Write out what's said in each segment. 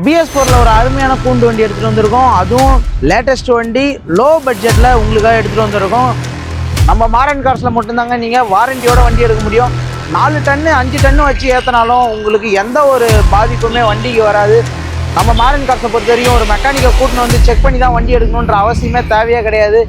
PS ஃபோரில் ஒரு அருமையான கூண்டு வண்டி எடுத்துகிட்டு வந்திருக்கோம். அதுவும் லேட்டஸ்ட் வண்டி லோ பட்ஜெட்டில் உங்களுக்காக எடுத்துகிட்டு வந்திருக்கோம். நம்ம மாரன் கார்ஸில் மட்டும்தாங்க நீங்கள் வாரண்டியோட வண்டி எடுக்க முடியும். நாலு டன்னு அஞ்சு டன்னு வச்சு ஏற்றினாலும் உங்களுக்கு எந்த ஒரு பாதிப்புமே வண்டிக்கு வராது. நம்ம மாரன் கார்ஸை பொறுத்த வரைக்கும் ஒரு மெக்கானிக்கை கூட்டின்னு வந்து செக் பண்ணி தான் வண்டி எடுக்கணுன்ற அவசியமே தேவையே கிடையாது.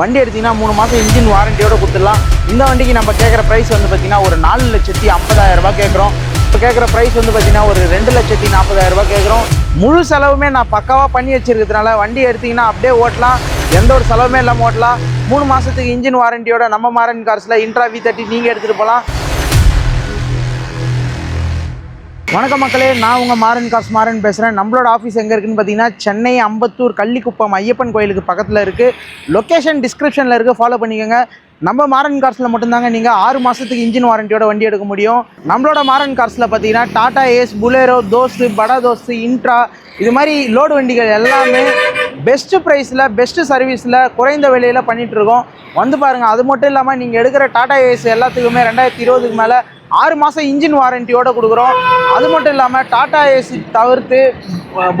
வண்டி எடுத்திங்கன்னா மூணு மாதம் இன்ஜின் வாரண்டியோட கொடுத்துடலாம். இந்த வண்டிக்கு நம்ம கேட்குற ப்ரைஸ் வந்து பார்த்தீங்கன்னா ஒரு நாலு லட்சத்தி ஐம்பதாயிரம் ரூபா கேட்குறோம் இப்போ கேட்குற ப்ரைஸ் வந்து பார்த்தீங்கன்னா ஒரு ரெண்டு லட்சத்தி நாற்பதாயிரம் ரூபாய் கேட்குறோம் முழு செலவுமே நான் பக்காவாக பண்ணி வச்சிருக்கிறதுனால வண்டி எடுத்தீங்கன்னா அப்படியே ஓட்டலாம். எந்த ஒரு செலவுமே இல்லாமல் ஓட்டலாம். மூணு மாதத்துக்கு இன்ஜின் வாரண்டியோட நம்ம மாரன் கார்ஸில் இன்ட்ரா வி தேர்ட்டி நீங்கள் எடுத்துகிட்டு போகலாம் வணக்கம் மக்களே நான் உங்கள் மாறன் காஸ் மாறன் பேசுகிறேன் நம்மளோட ஆஃபீஸ் எங்கே இருக்குன்னு பார்த்தீங்கன்னா சென்னை அம்பத்தூர் கள்ளிக்குப்பம் ஐயப்பன் கோயிலுக்கு பக்கத்தில் இருக்குது லொக்கேஷன் டிஸ்கிரிப்ஷனில் இருக்குது ஃபாலோ பண்ணிக்கோங்க. நம்ம மாறன் கார்ஸில் மட்டும்தாங்க நீங்கள் ஆறு மாதத்துக்கு இன்ஜின் வாரண்டியோட வண்டி எடுக்க முடியும். நம்மளோட மாறன் கார்ஸில் பார்த்தீங்கன்னா டாடா ஏஸ் புலேரோ தோஸ்து படா தோஸ்து இன்ட்ரா இது மாதிரி லோடு வண்டிகள் எல்லாமே பெஸ்ட்டு ப்ரைஸில் பெஸ்ட்டு சர்வீஸில் குறைந்த விலையில் பண்ணிகிட்ருக்கோம் வந்து பாருங்கள் அது மட்டும் இல்லாமல் நீங்கள் எடுக்கிற டாடா ஏஸ் எல்லாத்துக்குமே ரெண்டாயிரத்தி இருபதுக்கு மேலே ஆறு மாதம் இன்ஜின் வாரண்டியோடு கொடுக்குறோம். அது மட்டும் இல்லாமல் டாடா ஏசி தவிர்த்து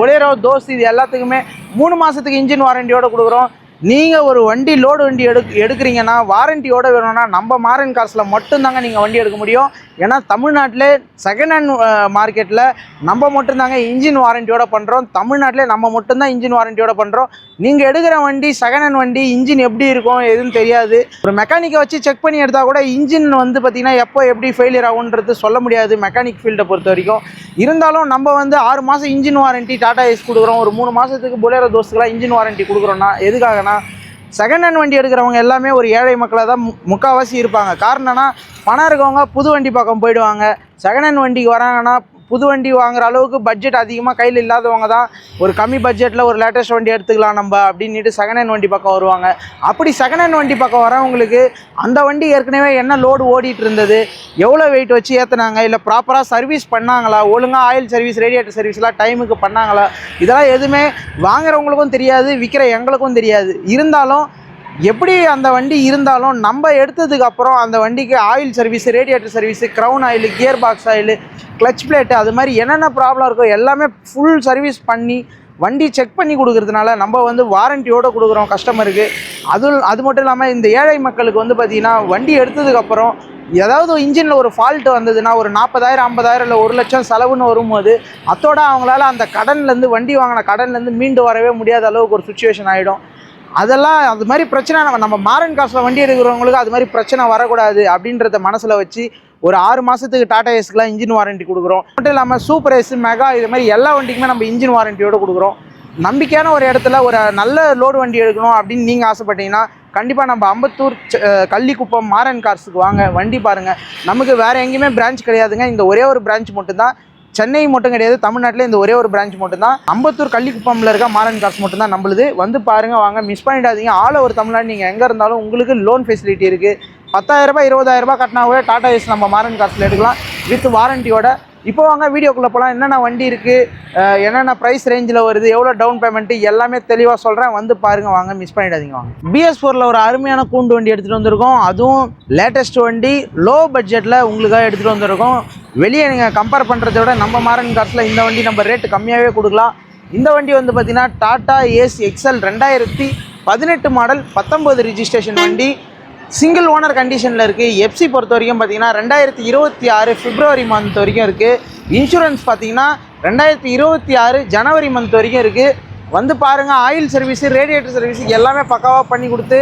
பொலேரோ தோஸ் இது எல்லாத்துக்குமே மூணு மாதத்துக்கு இன்ஜின் வாரண்டியோடு கொடுக்குறோம். நீங்கள் ஒரு வண்டி லோடு வண்டி எடு எடுக்கிறீங்கன்னா வாரண்டியோடு வேணும்னா நம்ம மாரன் காசில் மட்டும்தாங்க நீங்கள் வண்டி எடுக்க முடியும். ஏன்னா தமிழ்நாட்டில் செகண்ட் ஹேண்ட் மார்க்கெட்டில் நம்ம மட்டும்தாங்க இன்ஜின் வாரண்டியோட பண்ணுறோம் தமிழ்நாட்டிலே நம்ம மட்டும்தான் இன்ஜின் வாரண்டியோட பண்ணுறோம் நீங்கள் எடுக்கிற வண்டி செகண்ட் ஹேண்ட் வண்டி இன்ஜின் எப்படி இருக்கும் எதுவும் தெரியாது. ஒரு மெக்கானிக்கை வச்சு செக் பண்ணி எடுத்தால் கூட இன்ஜின் வந்து பார்த்திங்கன்னா எப்போ எப்படி ஃபெயிலியர் ஆகுன்றது சொல்ல முடியாது மெக்கானிக் ஃபீல்டை பொறுத்த வரைக்கும். இருந்தாலும் நம்ம வந்து ஆறு மாதம் இன்ஜின் வாரண்ட்டி டாடா ஏஸ் கொடுக்குறோம். ஒரு மூணு மாதத்துக்கு புலேரோ தோஸ்துக்கெலாம் இன்ஜின் வாரண்ட்டி கொடுக்குறோன்னா எதுக்காகனா செகண்ட் ஹேண்ட் வண்டி எடுக்கிறவங்க எல்லாமே ஒரு ஏழை மக்களாக தான் மு- இருப்பாங்க. காரணம்னா பணம் இருக்கவங்க புது வண்டி பக்கம் போயிடுவாங்க. செகண்ட் ஹேண்ட் வண்டிக்கு வராங்கன்னா புது வண்டி வாங்குற அளவுக்கு பட்ஜெட் அதிகமாக கையில் இல்லாதவங்க தான் ஒரு கம்மி பட்ஜெட்டில் ஒரு லேட்டஸ்ட் வண்டி எடுத்துக்கலாம் நம்ம அப்படின்ட்டு செகண்ட் ஹேண்ட் வண்டி பக்கம் வருவாங்க. அப்படி செகண்ட் ஹேண்ட் வண்டி பக்கம் வரவங்களுக்கு அந்த வண்டி ஏற்கனவே என்ன லோடு ஓடிட்டு இருந்தது எவ்வளோ வெயிட் வச்சு ஏற்றுனாங்க இல்லை ப்ராப்பராக சர்வீஸ் பண்ணாங்களா ஒழுங்காக ஆயில் சர்வீஸ் ரேடியேட்டர் சர்வீஸ்லாம் டைமுக்கு பண்ணாங்களா இதெல்லாம் எதுவுமே வாங்குறவங்களுக்கும் தெரியாது விற்கிற எங்களுக்கும் தெரியாது. இருந்தாலும் எப்படி அந்த வண்டி இருந்தாலும் நம்ம எடுத்ததுக்கு அப்புறம் அந்த வண்டிக்கு oil service radiator service crown oil gear box oil clutch plate அது மாதிரி என்னென்ன ப்ராப்ளம் இருக்கோ எல்லாமே ஃபுல் சர்வீஸ் பண்ணி வண்டி செக் பண்ணி கொடுக்கறதுனால நம்ம வந்து வாரண்டியோடு கொடுக்குறோம் கஸ்டமருக்கு அது அது மட்டும் இல்லாமல் இந்த ஏழை மக்களுக்கு வந்து பார்த்திங்கன்னா வண்டி எடுத்ததுக்கப்புறம் ஏதாவது இன்ஜினில் ஒரு ஃபால்ட் வந்ததுன்னா ஒரு நாற்பதாயிரம் ஐம்பதாயிரம் இல்லை ஒரு லட்சம் செலவுன்னு வரும்போது அத்தோட அவங்களால அந்த கடன்லேருந்து வண்டி வாங்கின கடன்லேருந்து மீண்டு வரவே முடியாத அளவுக்கு ஒரு சுச்சுவேஷன் ஆகிடும் அதெல்லாம் அது மாதிரி பிரச்சனை நம்ம நம்ம மாரன் காசில் வண்டி எடுக்கிறவங்களுக்கு அது மாதிரி பிரச்சனை வரக்கூடாது அப்படின்றத மனசில் வச்சு ஒரு ஆறு மாதத்துக்கு டாடா ஏஸ்க்குலாம் இன்ஜின் வாரண்டி கொடுக்குறோம். மட்டும் இல்லாமல் சூப்பர் ஏஸ் மெகா இது மாதிரி எல்லா வண்டிக்குமே நம்ம இன்ஜின் வாரண்டியோட கொடுக்குறோம். நம்பிக்கையான ஒரு இடத்துல ஒரு நல்ல லோடு வண்டி எடுக்கணும் அப்படின்னு நீங்கள் ஆசைப்பட்டீங்கன்னா கண்டிப்பாக நம்ம அம்பத்தூர் கள்ளிக்குப்பம் மாரன் கார்ஸுக்கு வாங்க. வண்டி பாருங்கள் நமக்கு வேறு எங்கேயுமே பிரான்ச் கிடையாதுங்க. இந்த ஒரே ஒரு பிரான்ச் மட்டும்தான். சென்னை மட்டும் கிடையாது தமிழ்நாட்டில் இந்த ஒரே ஒரு பிரான்ச் மட்டும்தான். அம்பத்தூர் கள்ளிக்குப்பம்ல இருக்க மாரன் மட்டும் மட்டும்தான் நம்மளுது வந்து பாருங்க வாங்க மிஸ் பண்ணிடாதீங்க. ஆல் ஓவர் தமிழ்நாடு நீங்கள் எங்கே இருந்தாலும் உங்களுக்கு லோன் ஃபெசிலிட்டி இருக்குது பத்தாயிரரூபா ரூபாய் இருபதாயிரம் கட்டினா கூட டாடா ஏஸ் நம்ம மாரன் காசில் எடுக்கலாம். வித் வாரண்டியோட இப்போ வாங்க வீடியோக்குள்ளே போகலாம் என்னென்ன வண்டி இருக்குது என்னென்ன ப்ரைஸ் ரேஞ்சில் வருது? எவ்வளோ டவுன் பேமெண்ட்டு எல்லாமே தெளிவாக சொல்கிறேன் வந்து பாருங்கள் வாங்க மிஸ் பண்ணிடாதீங்க வாங்க. பிஎஸ் ஃபோரில் ஒரு அருமையான கூண்டு வண்டி எடுத்துகிட்டு வந்திருக்கோம். அதுவும் லேட்டஸ்ட் வண்டி லோ பட்ஜெட்டில் உங்களுக்காக எடுத்துகிட்டு வந்திருக்கோம். வெளியே நீங்கள் கம்பேர் பண்ணுறத விட நம்ம மாறன் காசில் இந்த வண்டி நம்ம ரேட்டு கம்மியாகவே கொடுக்கலாம். இந்த வண்டி வந்து பார்த்திங்கன்னா டாடா ஏஸ் எக்ஸல் ரெண்டாயிரத்தி பதினெட்டு மாடல் பத்தொம்போது ரிஜிஸ்ட்ரேஷன் வண்டி. சிங்கிள் ஓனர் கண்டிஷனில் இருக்குது எஃப்சி பொறுத்த வரைக்கும் பார்த்தீங்கன்னா ரெண்டாயிரத்தி இருபத்தி ஆறு பிப்ரவரி மந்த் வரைக்கும் இருக்குது இன்சூரன்ஸ் பார்த்தீங்கன்னா ரெண்டாயிரத்தி இருபத்தி ஆறு ஜனவரி மந்த் வரைக்கும் இருக்குது வந்து பாருங்கள் ஆயில் சர்வீஸு ரேடியேட்டர் சர்வீஸ் எல்லாமே பக்காவாக பண்ணி கொடுத்து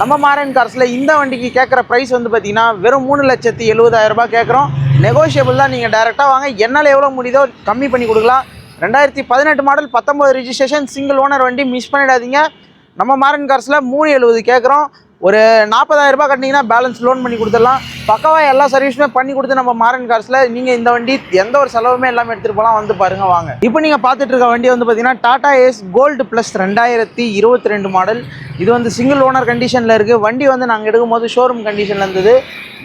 நம்ம மாரன் கார்ஸில் இந்த வண்டிக்கு கேட்குற ப்ரைஸ் வந்து பார்த்தீங்கன்னா வெறும் மூணு லட்சத்தி எழுபதாயிரரூபா கேட்குறோம் நெகோஷியபிள் தான் நீங்கள் டேரெக்டாக வாங்க. என்னால் எவ்வளோ முடியுதோ கம்மி பண்ணி கொடுக்கலாம். ரெண்டாயிரத்தி பதினெட்டு மாடல் பத்தொம்பது ரிஜிஸ்ட்ரேஷன் சிங்கிள் ஓனர் வண்டி மிஸ் பண்ணிடாதீங்க. நம்ம மாரன் கார்ஸில் மூணு எழுபது கேட்குறோம் ஒரு நாற்பதாயிரம் ரூபாய் கட்டினீங்கன்னா பேலன்ஸ் லோன் பண்ணி கொடுத்துடலாம். பக்கவாக எல்லா சர்வீஸுமே பண்ணி கொடுத்து நம்ம மாரன் கார்ஸில் நீங்கள் இந்த வண்டி எந்த ஒரு செலவுமே இல்லாமல் எடுத்துகிட்டு போகலாம் வந்து பாருங்கள் வாங்க. இப்போ நீங்கள் பார்த்துட்டு இருக்க வண்டி வந்து பார்த்தீங்கன்னா டாடா ஏஸ் கோல்டு ப்ளஸ் ரெண்டாயிரத்தி இருபத்தி ரெண்டு மாடல் இது வந்து சிங்கிள் ஓனர் கண்டிஷனில் இருக்குது வண்டி வந்து நாங்கள் எடுக்கும்போது ஷோரூம் கண்டிஷனில் இருந்தது.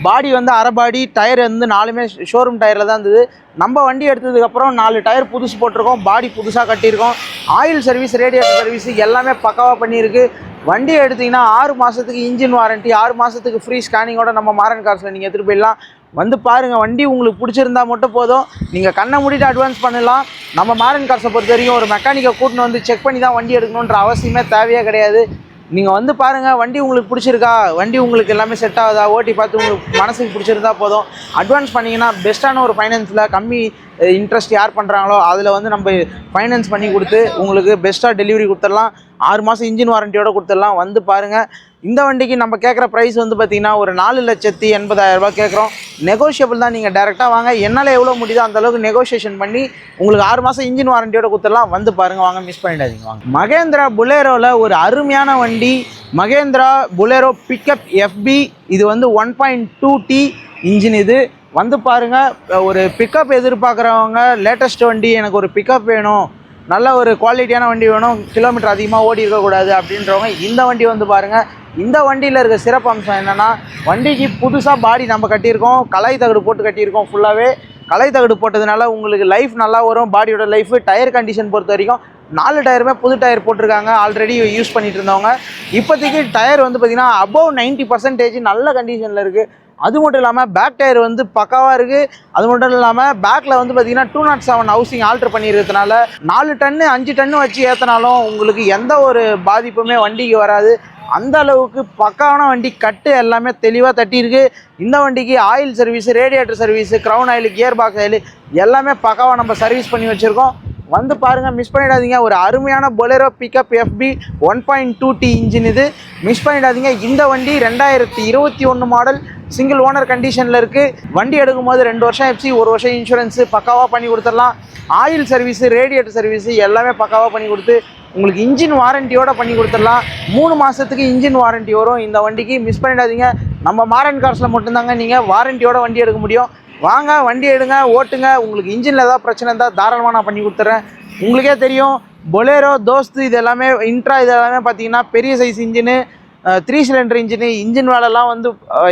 பாடி வந்து அரை பாடி டயர் வந்து நாலுமே ஷோரூம் டயரில் தான் இருந்தது. நம்ம வண்டி எடுத்ததுக்கப்புறம் நாலு டயர் புதுசு போட்டிருக்கோம். பாடி புதுசாக கட்டியிருக்கோம். ஆயில் சர்வீஸ் ரேடியேட்டர் சர்வீஸ் எல்லாமே பக்காவாக பண்ணியிருக்கு. வண்டி எடுத்தீங்கன்னா ஆறு மாதத்துக்கு இன்ஜின் வாரண்டி ஆறு மாதத்துக்கு ஃப்ரீ ஸ்கேனிங்கோட நம்ம மாரன் கார்ஸில் நீங்கள் எடுத்துகிட்டு போயிடலாம். வந்து பாருங்கள் வண்டி உங்களுக்கு பிடிச்சிருந்தா மட்டும் போதும். நீங்கள் கண்ணை மூடிட்டு அட்வான்ஸ் பண்ணலாம். நம்ம மாரன் கார்ஸை பொறுத்த வரைக்கும் ஒரு மெக்கானிக்கை கூட்டின்னு வந்து செக் பண்ணி தான் வண்டி எடுக்கணுன்ற அவசியமே தேவையே கிடையாது. நீங்கள் வந்து பாருங்கள் வண்டி உங்களுக்கு பிடிச்சிருக்கா? வண்டி உங்களுக்கு எல்லாமே செட் ஆகுதா? ஓட்டி பார்த்து உங்களுக்கு மனசுக்கு பிடிச்சிருந்தா போதும். அட்வான்ஸ் பண்ணிங்கன்னா பெஸ்ட்டான ஒரு ஃபைனான்ஸில் கம்மி இன்ட்ரெஸ்ட் யார் பண்ணுறாங்களோ அதில் வந்து நம்ம ஃபைனான்ஸ் பண்ணி கொடுத்து உங்களுக்கு பெஸ்ட்டாக டெலிவரி கொடுத்துடலாம். ஆறு மாதம் இன்ஜின் வாரண்டியோட கொடுத்துடலாம். வந்து பாருங்கள் இந்த வண்டிக்கு நம்ம கேட்குற ப்ரைஸ் வந்து பார்த்திங்கன்னா ஒரு நாலு லட்சத்தி எண்பதாயிரம் கேட்குறோம். நெகோஷியபிள் தான் நீங்கள் டேரெக்டாக வாங்க. என்னால் எவ்வளோ முடியுதோ அந்தளவுக்கு நெகோஷியேஷன் பண்ணி உங்களுக்கு ஆறு மாதம் இன்ஜின் வாரண்டியோட கொடுத்துடலாம். வந்து பாருங்கள் வாங்க மிஸ் பண்ணிடாதீங்க வாங்க. மகேந்திரா புலேரோவில் ஒரு அருமையான வண்டி. மகேந்திரா புலேரோ பிக்கப் எஃபி இது வந்து one point two T engine இது. வந்து பாருங்கள் ஒரு பிக்கப் எதிர்பார்க்குறவங்க லேட்டஸ்ட் வண்டி எனக்கு ஒரு பிக்கப் வேணும். நல்ல ஒரு குவாலிட்டியான வண்டி வேணும். கிலோமீட்டர் அதிகமாக ஓடி இருக்கக்கூடாது அப்படின்றவங்க இந்த வண்டி வந்து பாருங்கள் இந்த வண்டியில் இருக்க சிறப்பு அம்சம் என்னென்னா வண்டிக்கு புதுசாக பாடி நம்ம கட்டியிருக்கோம். கலை தகடு போட்டு கட்டியிருக்கோம் ஃபுல்லாகவே கலை தகடு போட்டதுனால உங்களுக்கு லைஃப் நல்லா வரும். பாடியோட லைஃப் டயர் கண்டிஷன் பொறுத்த வரைக்கும் நாலு டயருமே புது டயர் போட்டிருக்காங்க. ஆல்ரெடி யூஸ் பண்ணிட்டு இருந்தவங்க. இப்போதைக்கு டயர் வந்து பார்த்திங்கன்னா அபவ் நைன்ட்டி பர்சன்டேஜ் நல்ல கண்டிஷனில் இருக்குது அது மட்டும் இல்லாமல் பேக் டயர் வந்து பக்காவாக இருக்குது அது மட்டும் இல்லாமல் பேக்கில் வந்து பார்த்தீங்கன்னா two not seven housing alter பண்ணியிருக்கிறதுனால நாலு டன்னு அஞ்சு டன்னு வச்சு ஏற்றினாலும் உங்களுக்கு எந்த ஒரு பாதிப்புமே வண்டிக்கு வராது. அந்த அளவுக்கு பக்காவான வண்டி கட்டு எல்லாமே தெளிவாக தட்டியிருக்கு. இந்த வண்டிக்கு oil service radiator service crown oil gear box oil எல்லாமே பக்காவாக நம்ம சர்வீஸ் பண்ணி வச்சுருக்கோம். வந்து பாருங்கள் மிஸ் பண்ணிடாதீங்க. ஒரு அருமையான பொலேரோ பிக்கப் எஃபி one point two T engine இது. மிஸ் பண்ணிடாதீங்க. இந்த வண்டி ரெண்டாயிரத்தி இருபத்தி ஒன்று மாடல் சிங்கிள் ஓனர் கண்டிஷனில் இருக்குது வண்டி எடுக்கும்போது ரெண்டு வருஷம் எஃப்சி ஒரு வருஷம் இன்சூரன்ஸு பக்காவாக பண்ணி கொடுத்துடலாம். ஆயில் சர்வீஸு ரேடியேட்டர் சர்வீஸு எல்லாமே பக்காவாக பண்ணி கொடுத்து உங்களுக்கு இன்ஜின் வாரண்டியோட பண்ணி கொடுத்துடலாம். மூணு மாதத்துக்கு இன்ஜின் வாரண்டி வரும். இந்த வண்டிக்கு மிஸ் பண்ணிடாதீங்க. நம்ம மாரன் கார்ஸில் மட்டும்தாங்க நீங்கள் வாரண்டியோட வண்டி எடுக்க முடியும். வாங்க வண்டி எடுங்க ஓட்டுங்க. உங்களுக்கு இன்ஜினில் ஏதாவது பிரச்சனை இருந்தால் தாராளமாக நான் பண்ணி கொடுத்துட்றேன் உங்களுக்கே தெரியும் பொலேரோ தோஸ்து இது எல்லாமே இன்ட்ரா இது எல்லாமே பார்த்தீங்கன்னா பெரிய size engine three cylinder engine engine வேலைலாம் வந்து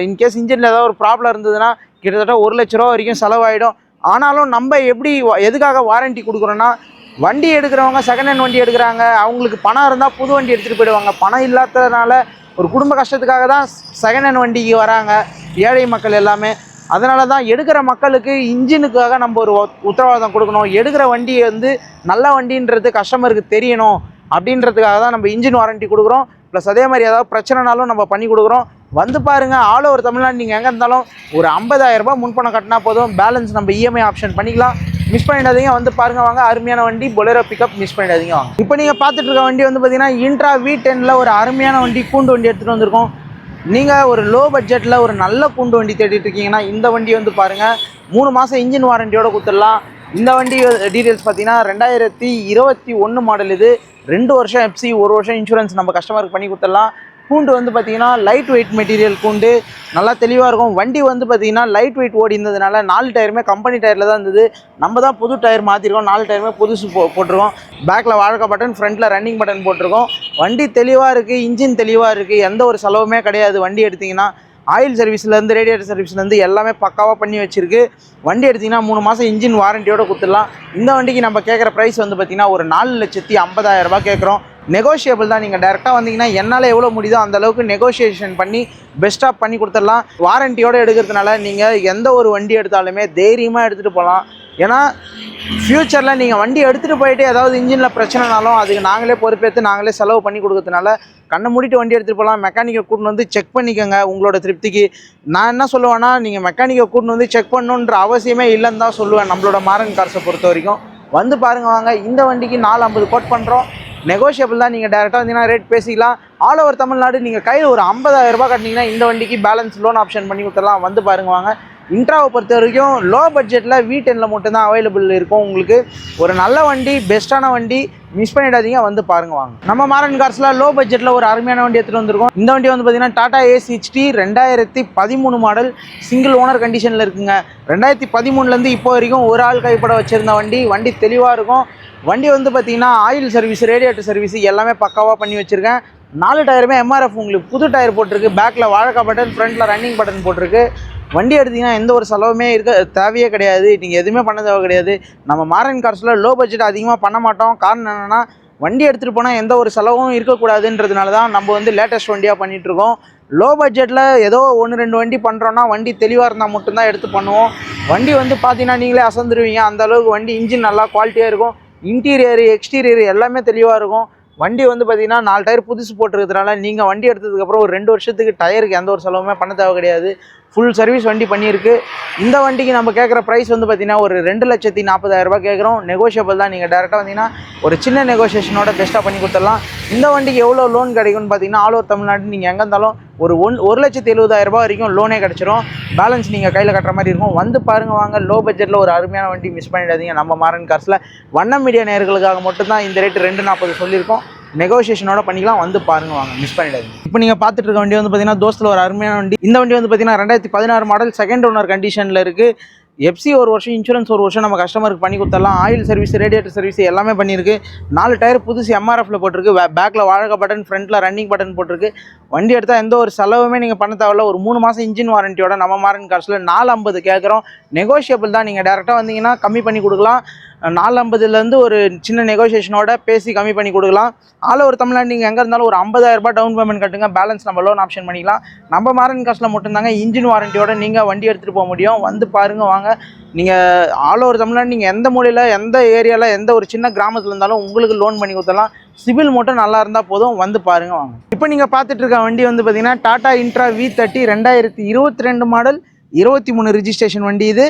இன்கேஸ் இன்ஜினில் ஏதாவது ஒரு ப்ராப்ளம் இருந்ததுன்னா கிட்டத்தட்ட ஒரு லட்ச ரூபா வரைக்கும் செலவாயிடும். ஆனாலும் நம்ம எப்படி எதுக்காக வாரண்டி கொடுக்குறோன்னா வண்டி எடுக்கிறவங்க செகண்ட் ஹேண்ட் வண்டி எடுக்கிறாங்க. அவங்களுக்கு பணம் இருந்தால் புது வண்டி எடுத்துகிட்டு போயிடுவாங்க. பணம் இல்லாததுனால ஒரு குடும்ப கஷ்டத்துக்காக தான் செகண்ட் ஹேண்ட் வண்டிக்கு வராங்க. ஏழை மக்கள் எல்லாமே. அதனால தான் எடுக்கிற மக்களுக்கு இன்ஜினுக்காக நம்ம ஒரு உத்தரவாதம் கொடுக்கணும். எடுக்கிற வண்டியை வந்து நல்ல வண்டின்றது கஸ்டமருக்கு தெரியணும் அப்படின்றதுக்காக தான் நம்ம இன்ஜின் வாரண்டி கொடுக்குறோம். ப்ளஸ் அதே மாதிரி ஏதாவது பிரச்சனைனாலும் நம்ம பண்ணி கொடுக்குறோம். வந்து பாருங்கள் ஆல் ஓவர் தமிழ்நாடு நீங்கள் எங்கே இருந்தாலும் ஒரு ஐம்பதாயிரரூபா முன்பணம் கட்டினா போதும். பேலன்ஸ் நம்ம இஎம்ஐ ஆப்ஷன் பண்ணிக்கலாம். மிஸ் பண்ணிடாதீங்க. வந்து பாருங்க வாங்க அருமையான வண்டி. பொலரோ பிக்கப் மிஸ் பண்ணிடாதீங்க வாங்க. இப்போ நீங்கள் பார்த்துட்டு இருக்க வண்டி வந்து பார்த்தீங்கன்னா இன்ட்ரா வி டென்னில் ஒரு அருமையான வண்டி கூண்டு வண்டி எடுத்துகிட்டு வந்திருக்கோம். நீங்கள் ஒரு லோ பட்ஜெட்டில் ஒரு நல்ல பூண்டு வண்டி தேடிட்டு இருக்கீங்கன்னா இந்த வண்டி வந்து பாருங்கள் மூணு மாதம் இன்ஜின் வாரண்டியோடு கொடுத்துடலாம். இந்த வண்டி டீட்டெயில்ஸ் பார்த்தீங்கன்னா ரெண்டாயிரத்தி இருபத்தி ஒன்று மாடல் இது. ரெண்டு வருஷம் எஃப்சி ஒரு வருஷம் இன்சூரன்ஸ் நம்ம கஸ்டமருக்கு பண்ணி கொடுத்துடலாம். கூண்டு வந்து பார்த்தீங்கன்னா லைட் வெயிட் மெட்டீரியல் கூண்டு. நல்லா தெளிவாக இருக்கும். வண்டி வந்து பார்த்தீங்கன்னா லைட் வெயிட் ஓடி இருந்ததுனால நாலு டயருமே கம்பெனி டயரில் தான் இருந்தது. நம்ம தான் புது டயர் மாற்றிருக்கோம் நாலு டயருமே புதுசு போ போட்டிருக்கோம். பேக்கில் வாழக்க பட்டன் ஃப்ரண்ட்டில் ரன்னிங் பட்டன் போட்டிருக்கோம். வண்டி தெளிவாக இருக்குது இன்ஜின் தெளிவாக இருக்குது எந்த ஒரு செலவுமே கிடையாது வண்டி எடுத்திங்கன்னா. ஆயில் சர்வீஸ்லேருந்து ரேடியேட்டர் சர்வீஸ்லேருந்து எல்லாமே பக்காவாக பண்ணி வச்சுருக்கு. வண்டி எடுத்திங்கன்னா மூணு மாதம் இன்ஜின் வாரண்டியோடு கொடுத்துடலாம். இந்த வண்டிக்கு நம்ம கேட்குற ப்ரைஸ் வந்து பார்த்திங்கன்னா ஒரு நாலு லட்சத்தி ஐம்பதாயிரரூபா கேட்குறோம் நெகோஷியபிள் தான். நீங்கள் டேரெக்டாக வந்தீங்கன்னா என்னால் எவ்வளோ முடியுதோ அந்தளவுக்கு நெகோஷியேஷன் பண்ணி பெஸ்ட்டாக பண்ணி கொடுத்துடலாம். வாரண்டியோட எடுக்கிறதுனால நீங்கள் எந்த ஒரு வண்டி எடுத்தாலுமே தைரியமாக எடுத்துகிட்டு போகலாம். ஏன்னா ஃப்யூச்சரில் நீங்கள் வண்டி எடுத்துகிட்டு போயிட்டு ஏதாவது இன்ஜினில் பிரச்சனைனாலும் அதுக்கு நாங்களே பொறுப்பேற்று நாங்களே செலவு பண்ணி கொடுக்கறதுனால கண்ணை மூடிட்டு வண்டி எடுத்துகிட்டு போகலாம் மெக்கானிக்கை கூட்டின்னு வந்து செக் பண்ணிக்கோங்க உங்களோட திருப்திக்கு. நான் என்ன சொல்லுவேன்னா நீங்கள் மெக்கானிக்கை கூட்டின்னு வந்து செக் பண்ணணுன்ற அவசியமே இல்லைன்னு தான் சொல்லுவேன் நம்மளோட மாரன் கார்ஸை பொறுத்த வரைக்கும். வந்து பாருங்க வாங்க இந்த வண்டிக்கு நாலு ஐம்பது கோட் பண்ணுறோம் நெகோஷியபிள் தான். நீங்கள் டேரெக்டாக வந்தீங்கன்னா ரேட் பேசிக்கலாம். ஆல் ஓவர் தமிழ்நாடு நீங்கள் கையில் ஒரு ஐம்பதாயிரரூபா கட்டினீங்கன்னா இந்த வண்டிக்கு பேலன்ஸ் லோன் ஆப்ஷன் பண்ணி கொடுத்துடலாம். வந்து பாருங்க வாங்க. இன்ட்ராவை பொறுத்த வரைக்கும் லோ பட்ஜெட்டில் வி டெனில் மட்டும்தான் அவைலபிள் இருக்கும். உங்களுக்கு ஒரு நல்ல வண்டி பெஸ்ட்டான வண்டி மிஸ் பண்ணிடாதீங்க வந்து பாருங்க வாங்க. நம்ம மாரன் கார்ஸில் லோ பட்ஜெட்டில் ஒரு அருமையான வண்டி எடுத்துகிட்டு வந்திருக்கோம். இந்த வண்டி வந்து பார்த்தீங்கன்னா டாடா ஏசி ரெண்டாயிரத்தி பதிமூணு மாடல் சிங்கிள் ஓனர் கண்டிஷனில் இருக்குங்க. ரெண்டாயிரத்தி பதிமூணுலேருந்து இப்போ வரைக்கும் ஒரு ஆள் கைப்பட வச்சுருந்த வண்டி. வண்டி தெளிவாக இருக்கும். வண்டி வந்து பார்த்தீங்கன்னா ஆயில் சர்வீஸ் ரேடியேட்டர் சர்வீஸ் எல்லாமே பக்காவாக பண்ணி வச்சுருக்கேன். நாலு டயருமே எம்ஆர்எஃப் உங்களுக்கு புது டயர் போட்டிருக்கு. பேக்கில் வாழக்கா பட்டன் ஃப்ரண்ட்டில் ரன்னிங் பட்டன் போட்டிருக்கு. வண்டி எடுத்தீங்கன்னா எந்த ஒரு செலவுமே இருக்க தேவையே கிடையாது. நீங்கள் எதுவுமே பண்ண தேவை கிடையாது. நம்ம மாரன் கார்ஸில் லோ பட்ஜெட் அதிகமாக பண்ண மாட்டோம். காரணம் என்னென்னா வண்டி எடுத்துகிட்டு போனால் எந்த ஒரு செலவும் இருக்கக்கூடாதுன்றதுனால தான் நம்ம வந்து லேட்டஸ்ட் வண்டியாக பண்ணிகிட்ருக்கோம் லோ பட்ஜெட்டில் ஏதோ ஒன்று ரெண்டு வண்டி பண்ணுறோன்னா வண்டி தெளிவாக இருந்தால் மட்டும்தான் எடுத்து பண்ணுவோம். வண்டி வந்து பார்த்தீங்கன்னா நீங்களே அசந்துருவீங்க. அந்த அளவுக்கு வண்டி இன்ஜின் நல்லா குவாலிட்டியாக இருக்கும். இன்டீரியர் எக்ஸ்டீரியர் எல்லாமே தெளிவாக இருக்கும். வண்டி வந்து பார்த்தீங்கன்னா நாலு டயர் புதுசு போட்டிருக்கிறதுனால நீங்கள் வண்டி எடுத்ததுக்கப்புறம் ஒரு ரெண்டு வருஷத்துக்கு டயருக்கு எந்த ஒரு செலவுமே பண்ண தேவை கிடையாது. ஃபுல் சர்வீஸ் வண்டி பண்ணியிருக்கு. இந்த வண்டிக்கு நம்ம கேட்குற ப்ரைஸ் வந்து பார்த்தீங்கன்னா ஒரு ரெண்டு லட்சத்தி நாற்பதாயிரரூபா கேட்குறோம் நெகோஷியபிள் தான். நீங்கள் டேரெக்டாக வந்தீங்கன்னா ஒரு சின்ன நெகோஷியேஷனோட பெஸ்ட்டாக பண்ணி கொடுத்துடலாம். இந்த வண்டிக்கு எவ்வளோ லோன் கிடைக்கும்னு பார்த்தீங்கன்னா ஆல் ஓவர் தமிழ்நாடு நீங்கள் எங்கே இருந்தாலும் ஒரு ஒன் ஒரு லட்சத்தி எழுபதாயிரரூபா வரைக்கும் லோனே கிடச்சிரும். பேலன்ஸ் நீங்கள் கையில் கட்டுற மாதிரி இருக்கும். வந்து பாருங்கள் வாங்க லோ பட்ஜெட்டில் ஒரு அருமையான வண்டி மிஸ் பண்ணிடாதீங்க. நம்ம மாறன் காசில் வண்ண மீடியா நேயர்களுக்காக மட்டும்தான் இந்த ரேட்டு ரெண்டு நாற்பது சொல்லியிருக்கோம். நெகோசியேஷனோட பண்ணிக்கலாம் வந்து பாருங்க வாங்க மிஸ் பண்ணிடாது இப்போ நீங்கள் பார்த்துட்டு இருக்க வண்டி வந்து பார்த்தீங்கன்னா தோஸ்தில் ஒரு அருமையான வண்டி. இந்த வண்டி வந்து பார்த்தீங்கன்னா ரெண்டாயிரத்தி பதினாறு மாடல் செகண்ட் ஓனர் கண்டிஷனில் இருக்குது எஃப்சி ஒரு வருஷம் இன்சூரன்ஸ் ஒரு வருஷம் நம்ம கஸ்டமருக்கு பண்ணி கொடுத்துடலாம். ஆயில் சர்வீஸ் ரேடியேட்டர் சர்வீஸ் எல்லாமே பண்ணியிருக்கு. நாலு டயர் புதுசு எம்ஆர்எஃப்ல போட்டிருக்கு. பேக்கில் வாழக பட்டன் ஃப்ரண்ட்டில் ரன்னிங் பட்டன் போட்டிருக்கு. வண்டி எடுத்தால் எந்த ஒரு செலவுமே நீங்கள் பண்ண தேவையில்ல. ஒரு மூணு மாதம் இன்ஜின் வாரண்டியோட நம்ம மாறன் காசில் நாலு ஐம்பது கேட்குறோம் நெகோஷியபிள் தான் நீங்கள் டேரெக்டாக வந்தீங்கன்னா கம்மி பண்ணி கொடுக்கலாம். நாலு ஐம்பதுலேருந்து ஒரு சின்ன நெகோஷியேஷனோட பேசி கம்மி பண்ணி கொடுக்கலாம். ஆல் ஒரு தமிழ்நாடு நீங்கள் எங்கே இருந்தாலும் ஒரு ஐம்பதாயிரரூபா டவுன் பேமெண்ட் கட்டுங்க. பேலன்ஸ் நம்ம லோன் ஆப்ஷன் பண்ணிக்கலாம். நம்ம மாறன் காசில் மட்டும்தாங்க இன்ஜின் வாரண்டியோட நீங்கள் வண்டி எடுத்துகிட்டு போக முடியும். வந்து பாருங்கள் வாங்க. நீங்கள் ஆல் ஓவர் தமிழ்நாடு நீங்கள் எந்த மூலையில் எந்த ஏரியாவில் எந்த ஒரு சின்ன கிராமத்தில் இருந்தாலும் உங்களுக்கு லோன் பண்ணி கொடுத்தலாம் சிவில் மட்டும் நல்லா இருந்தால் போதும் வந்து பாருங்க வாங்க. இப்போ நீங்கள் பார்த்துட்டு இருக்க வண்டி வந்து பார்த்தீங்கன்னா டாடா இன்ட்ரா வி தேர்ட்டி ரெண்டாயிரத்தி இருபத்தி ரெண்டு மாடல் இருபத்தி மூணு ரிஜிஸ்ட்ரேஷன் வண்டி இது.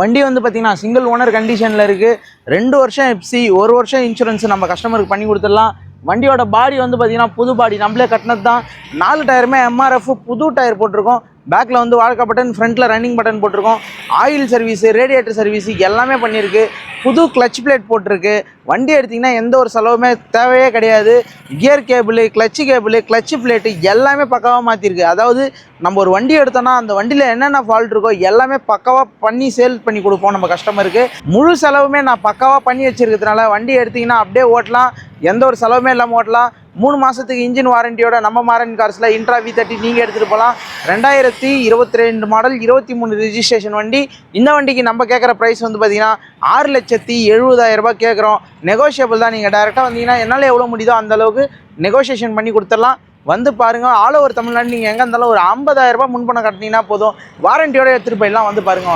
வண்டி வந்து பார்த்தீங்கன்னா சிங்கிள் ஓனர் கண்டிஷனில் இருக்குது ரெண்டு வருஷம் எஃப்சி ஒரு வருஷம் இன்சூரன்ஸ் நம்ம கஸ்டமருக்கு பண்ணி கொடுத்துடலாம். வண்டியோட பாடி வந்து பார்த்தீங்கன்னா புது பாடி நம்மளே கட்டினது தான். நாலு டயருமே எம்ஆர்எஃப் புது டயர் போட்டிருக்கோம். பேக்கில் வந்து வாழ்க்கை பட்டன் ஃப்ரண்ட்டில் ரன்னிங் பட்டன் போட்டிருக்கோம். ஆயில் சர்வீஸு ரேடியேட்டர் சர்வீஸு எல்லாமே பண்ணியிருக்கு. புது கிளச் பிளேட் போட்டிருக்கு. வண்டி எடுத்திங்கன்னா எந்த ஒரு செலவுமே தேவையே கிடையாது. Gear cable clutch cable clutch plate எல்லாமே பக்காவாக மாற்றிருக்கு அதாவது நம்ம ஒரு வண்டி எடுத்தோம்னா அந்த வண்டியில் என்னென்ன ஃபால்ட் இருக்கோ எல்லாமே பக்காவாக பண்ணி சேல் பண்ணி கொடுப்போம் நம்ம கஸ்டமருக்கு முழு செலவுமே நான் பக்காவாக பண்ணி வச்சுருக்கிறதுனால வண்டி எடுத்திங்கன்னா அப்படியே ஓட்டலாம். எந்த ஒரு செலவுமே இல்லாமல் ஓட்டலாம். மூணு மாதத்துக்கு இன்ஜின் வாரண்டியோட நம்ம மாரன் கார்ஸில் இன்ட்ரா வி தேர்ட்டி நீங்கள் எடுத்துகிட்டு போகலாம் ரெண்டாயிரத்தி இருபத்தி ரெண்டு மாடல் இருபத்தி மூணு ரிஜிஸ்ட்ரேஷன் வண்டி. இந்த வண்டிக்கு நம்ம கேட்குற ப்ரைஸ் வந்து பார்த்தீங்கன்னா ஆறு லட்சம் லட்சத்தி எழுபதாயிரம் ரூபாய் கேட்குறோம் நெகோஷியபிள் தான் நீங்கள் டேரெக்டாக வந்தீங்கன்னா என்னால் எவ்வளோ முடியுதோ அந்தளவுக்கு நெகோஷியேஷன் பண்ணி கொடுத்துடலாம். வந்து பாருங்கள் ஆல் ஓவர் தமிழ்நாடு நீங்கள் எங்கே இருந்தாலும் ஒரு ஐம்பதாயிரரூபா முன்பணம் கட்டினீங்கன்னா போதும். வாரண்டியோட எடுத்துகிட்டு போயிடலாம். வந்து பாருங்க